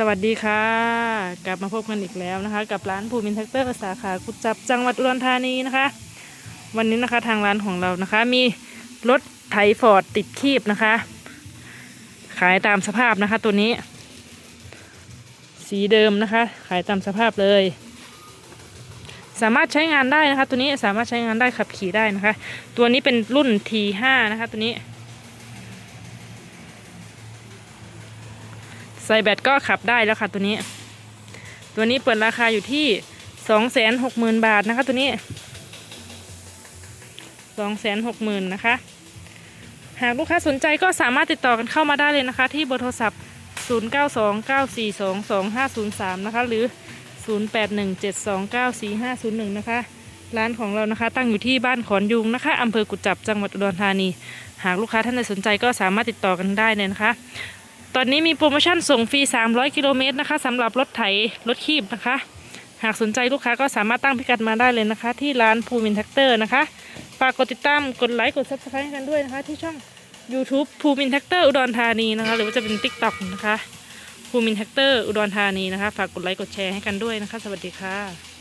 สวัสดีค่ะ กลับมาพบกันอีกแล้วนะคะ กับร้านภูมินแท็กเตอร์สาขากุจับจังหวัดอุดรธานีนะคะ วันนี้นะคะทางร้านของเรานะคะ มีรถไถฟอร์ดติดคีบนะคะ ขายตามสภาพนะคะ ตัวนี้ สีเดิมนะคะ ขายตามสภาพเลย สามารถใช้งานได้นะคะ ตัวนี้สามารถใช้งานได้ขับขี่ได้นะคะ ตัวนี้เป็นรุ่น T5 นะคะ ตัวนี้ ใส่แบตก็ขับได้แล้วค่ะตัวนี้ ตัวนี้เปิดราคาอยู่ที่สองแสนหกหมื่นบาทนะคะ ตัวนี้สองแสนหกหมื่นนะคะ หากลูกค้าสนใจก็สามารถติดต่อกันเข้ามาได้เลยนะคะ ที่เบอร์โทรศัพท์ 0 9 2 9 4 2 2 5 0 3 นะคะ หรือ 0 8 1 7 2 9 4 5 0 1 นะคะ ร้านของเรานะคะ ตั้งอยู่ที่บ้านขอนยุงนะคะอำเภอกุจจับจังหวัดอุดรธานี หากลูกค้าท่านใดสนใจก็สามารถติดต่อกันได้เลยนะคะ ตอนนี้มีโปรโมชั่นส่งฟรี 300 กิโลเมตรนะคะสำหรับรถไถรถคีบนะคะ หากสนใจลูกค้าก็สามารถตั้งพิกัดมาได้เลยนะคะ ที่ร้านภูมินแท็กเตอร์นะคะฝากกดติดตามกดไลค์กดซับสไครต์กันด้วยนะคะ ที่ช่อง YouTube ภูมินแท็กเตอร์อุดรธานีนะคะ หรือว่าจะเป็น TikTok นะคะภูมินแท็กเตอร์อุดรธานีนะคะ ฝากกดไลค์กดแชร์ให้กันด้วยนะคะ สวัสดีค่ะ